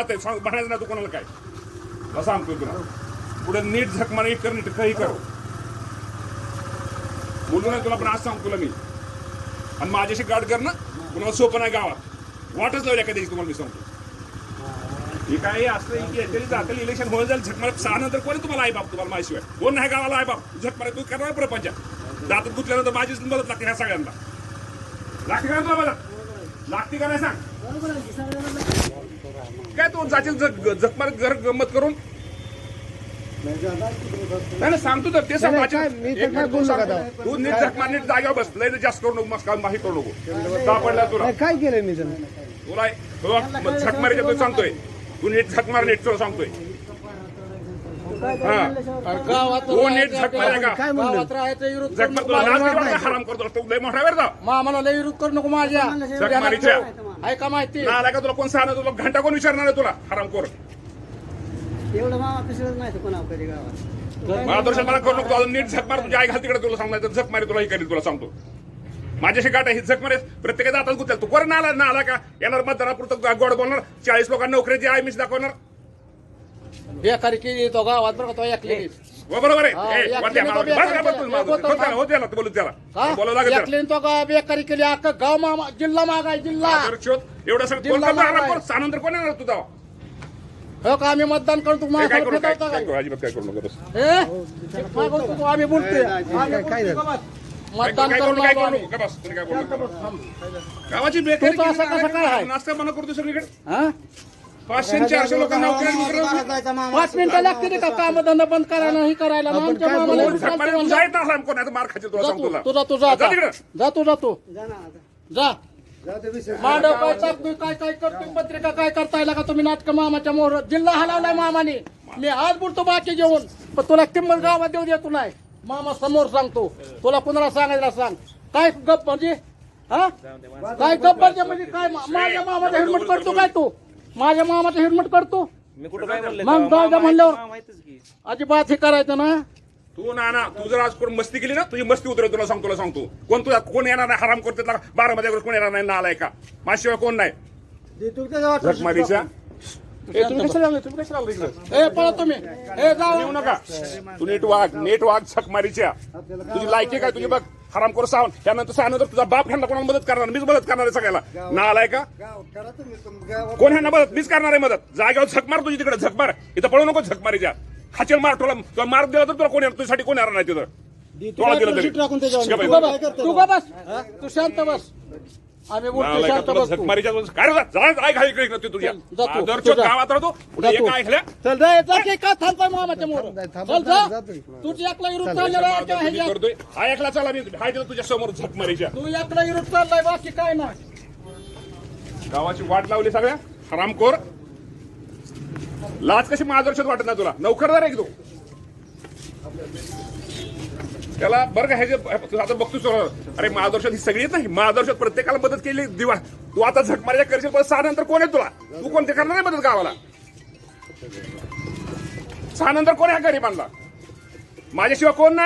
आहे. सांग म्हणायचं नाही तू कोणाला काय. असं सांगतोय तुला. पुढे नीट झक मारा कर नीट काही कर. बोलू ना तुला पण आज सांगतो तुला मी. आणि माझ्याशी गाठ कर ना. कुणाला सोपं नाही गावात. वाटच लावल्या कधी तुम्हाला मी सांगतो. हे काय असतं की याच्याने जातील इलेक्शन होऊन जाईल झकमार सहा नंतर कोणी तुम्हाला आई बाप तुम्हाला माझ्याशिवाय कोण नाही गावाला आई बाप? झकमार तू करणार प्रपंच. दातात गुतल्यानंतर माझीच मदत लागते ह्या सगळ्यांना. लागते का तुला लागते का नाही सांग? काय तू झक मारत घर गंमत करून? नाही नाही, सांगतो तर ते सांग तू नीट झक मार नीट जागेवर बस लय जास्त करू नको मस्त माही करू नको. का पडला तुला. काय केलं मी तुला झक मारायचं सांगतोय. तू नीट झक मार नीट तुला सांगतोय. तू नीट झक माराय का? काय म्हणलं? गावात राहायचं विरोध झक मार तुला लाज बिज वाटते? हराम करतो. तू लय मोठा वेळ जा. मामाला लय विरोध करू नको माझ्या. आहे का माहिती? ना आला का तुला? कोण सांगणार तुला घंटा कोण विचारणार आहे तुला? हराम कोर एवढं मामा पिसळत नाही कोणावर कधी गावात? मार्गदर्शन मला करू नको. अजून नीट झक मार. तुझ्या आई घाल तिकडे तुला सांगणार झक मारी तुला हे करील तुला सांगतो. माझ्याशी गाठ आहे ही झक मारे प्रत्येकाचा हातात गुतल तू कोण आला ना आला का? येणार मतदानापुरतं गोड बोलणार. चाळीस लोकांना नोकरीची आई मिस दाखवणार. बेकारी केली तो गावात बरं का तो एकली हो, बरोबर हा, आहे ए, बस बस हो त्याला, ना. हो त्याला, बोलू त्याला बोलावं लागेल त्याला. एकलीन तो गाव बेकारी केली अख्खं गाव मामा जिल्हा मागाय जिल्हा जर शोध, एवढं सगळं कोण जिल्हा करणार? मागाय. कोण? सानंतर कोण येणार तू तेव्हा? हो का आम्ही मतदान करून तू काय करू काय करू अजिबात काय करू नका बस तू, आम्ही बोलतोय आम्ही बोलतोय? गावात. काय मतदान करू करून काय आलो करू आम्ही. नको. का बस तुम्ही काय बोलू नका. गावाची बेकारी तू तर असं केली, कसं काय आहे? नाश्ता बंद करतो सगळीकडे हा? पाचशे आणि चारशे लोकांना पाच मिनिटं लागते का? काम धंदा बंद करायला ही करायला. मग आमच्या मामाला? एवढं चालतं तू म्हणलं. जायत ना हराम कोण आहे, तर मार खाशील तुला जा सांगतो तू तुला. तुझा तुझा जा तिकडं. जा तू जा तू. मांडव काय काय काय करतोय? पत्रिका काय करताय का तुम्ही? नाटक मामाच्या मोहर जिल्हा हलवलाय मामाने. मी आज बोलतो बाकी जेवण पण तुला किंमत गावात देऊ देतो नाही. मामा समोर सांगतो. तुला कुणाला सांगायला सांग. काय गप म्हणजे हा? काय गप म्हणजे म्हणजे काय मा- माझ्या मामाचा हेल्मेट करतो काय तू? माझ्या मामाचा हेल्मेट करतो मी कुठं काय म्हणलं? मग जाऊ द्या म्हणल्यावर अजिबात हे करायचं ना. तू ना ना तू जर आज कोण मस्ती केली ना तुझी मस्ती उतरेल तुला सांगतो तुला सांगतो. कोण तुला कोण येणार नाही हराम करते बारा मध्ये कोण येणार नाही ना आलाय का माझ्याशिवाय कोण नाही. देतो ए, तुम्ही कशाला आले? तुम्ही कशाला आले इकडं? ए पळा तुम्ही. ए जाऊ येऊ नका. तू नीट वाघ नीट वाघ झकमारीच्या तुझी लायकी काय तुझी बघ. हराम करू सावून. त्यानंतर त्यानंतर तुझा बाप ह्यांना कोणाला मदत करणार? मीच मदत करणार आहे सगळ्याला. ना आलाय का? गावात करा तुम्ही तुम- गावात कोण ह्यांना मदत? मीच करणार आहे मदत. जागेवर झक मार तुझी तिकडे झक मार. इथं पळू नको झक मारीच्या. हाचेल मार तुला तुला मार दिला तर तुला कोण येणार? तुझ्यासाठी कोण येणार नाही तिथं? तुला दिलं तरी टाकून त्याच्यावर. शिका तू बस. तू शांत बस. आम्ही बोलतो शांत झकमारीच्या तुझ्या जा तू, आदरच्या तू जा. गावात राहतो पुढे जा. एक तू. ऐकल्या चल रे जा की का थांबताय मामाच्या मोर. थांबा, चल जा. जातोय. तुझी एकला चाललेला आहे का? करतोय हा एकला चला मी हाय दिलं तुझ्या समोर झकमारीच्या तू एकला चाललाय बाकी काय नाही. गावाची वाट लावली सगळ्या. हरामखोर. लाज कशी मार्गदर्शक वाटत नाही तुला? नौकरदार आहे की तू त्याला बरं का ह्याचे तू आता बघतोच अरे महादर्शन ही सगळी नाही. महादर्शन प्रत्येकाला मदत केली दिवा. तू आता झक करशील पण सहा नंतर कोण आहे तुला? तू कोणते करणार नाही मदत गावाला? सहा नंतर कोण आहे गरीबांना? माझ्याशिवाय कोण नाही?